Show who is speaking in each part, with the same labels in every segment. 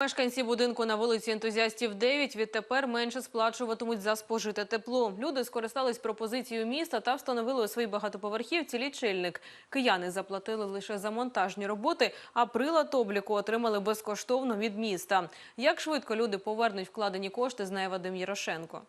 Speaker 1: Мешканці будинку на вулиці ентузіастів 9 відтепер менше сплачуватимуть за спожите тепло. Люди скористались пропозицією міста та встановили у своїй багатоповерхівці лічильник. Кияни заплатили лише за монтажні роботи, а прилад обліку отримали безкоштовно від міста. Як швидко люди повернуть вкладені кошти, знає Вадим Ярошенко.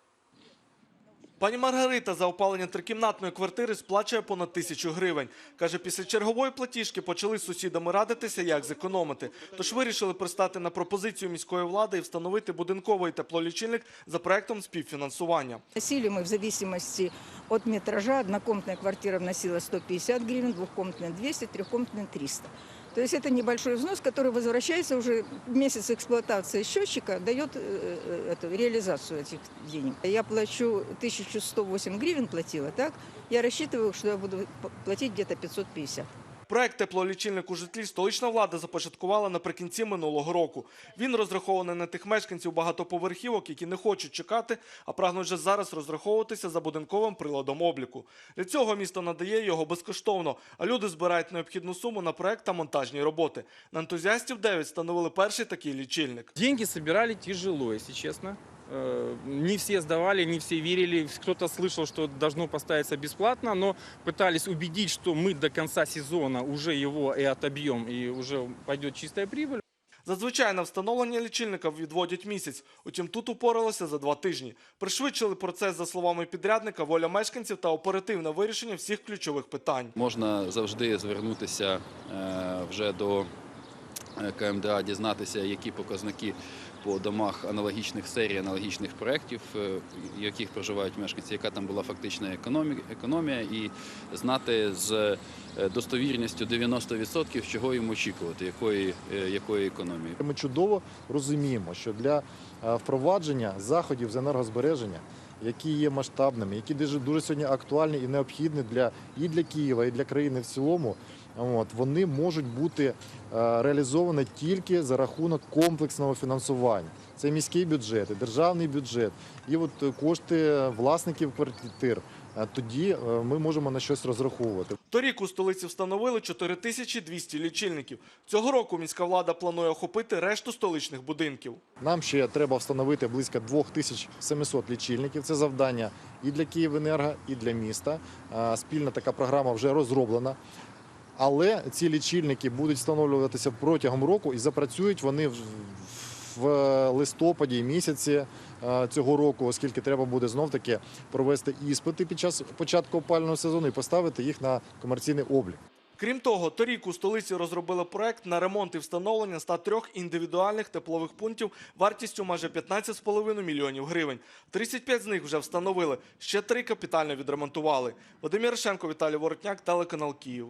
Speaker 2: Пані Маргарита за опалення трикімнатної квартири сплачує понад тисячу гривень. Каже, після чергової платіжки почали з сусідами радитися, як зекономити. Тож вирішили пристати на пропозицію міської влади і встановити будинковий теплолічильник за проектом співфінансування.
Speaker 3: Носили мы в зависимости от метража. Однокомнатная квартира вносила 150 гривен, двухкомнатная 200, трехкомнатная 300. То есть это небольшой взнос, который возвращается уже месяц эксплуатации счетчика, дает э, э, эту реализацию этих денег. Я плачу 1108 гривен платила, так? Я рассчитываю, что я буду п- платить где-то 550.
Speaker 2: Проект теплолічильник у житлі столична влада започаткувала наприкінці минулого року. Він розрахований на тих мешканців багатоповерхівок, які не хочуть чекати, а прагнуть вже зараз розраховуватися за будинковим приладом обліку. Для цього місто надає його безкоштовно, а люди збирають необхідну суму на проект та монтажні роботи. На ентузіастів 9 встановили перший такий лічильник.
Speaker 4: Деньги собирали тяжело, если честно. Э, Не все сдавали, не все верили. Кто-то слышал, что должно поставиться бесплатно, но пытались убедить, что мы до конца сезона уже его и отобьем, и уже пойдет чистая прибыль.
Speaker 2: Зазвичай на встановлення лічильника відводять місяць, утім тут упоралися за два тижні. Пришвидшили процес, за словами підрядника, воля мешканців та оперативне вирішення всіх ключових питань.
Speaker 5: Можна завжди звернутися е, вже до е, КМДА, дізнатися, які показники по домах аналогічних серій, аналогічних проєктів, е, в яких проживають мешканці, яка там була фактична економія, і знати з е, достовірністю 90% чого їм очікувати, якої, е, якої економії.
Speaker 6: Ми чудово розуміємо, що для впровадження заходів з енергозбереження, які є масштабними, які дуже, дуже сьогодні актуальні і необхідні для і для Києва, і для країни в цілому, от, вони можуть бути е, реалізовані тільки за рахунок комплексного фінансування. Це міський бюджет, і державний бюджет, і от е, кошти власників квартир. Е, Тоді ми можемо на щось розраховувати.
Speaker 2: Торік у столиці встановили 4200 лічильників. Цього року міська влада планує охопити решту столичних будинків.
Speaker 6: Нам ще треба встановити близько 2700 лічильників. Це завдання і для Київенерго, і для міста. Спільна така програма вже розроблена. Але ці лічильники будуть встановлюватися протягом року і запрацюють вони в- в листопаді місяці е, цього року, оскільки треба буде знов таки провести іспити під час початку опалювального сезону і поставити їх на комерційний облік.
Speaker 2: Крім того, торік у столиці розробили проект на ремонт і встановлення 103 індивідуальних теплових пунктів вартістю майже 15,5 мільйонів гривень. 35 з них вже встановили, ще три капітально відремонтували. Вадим Ярошенко, Віталій Воротняк, телеканал Київ.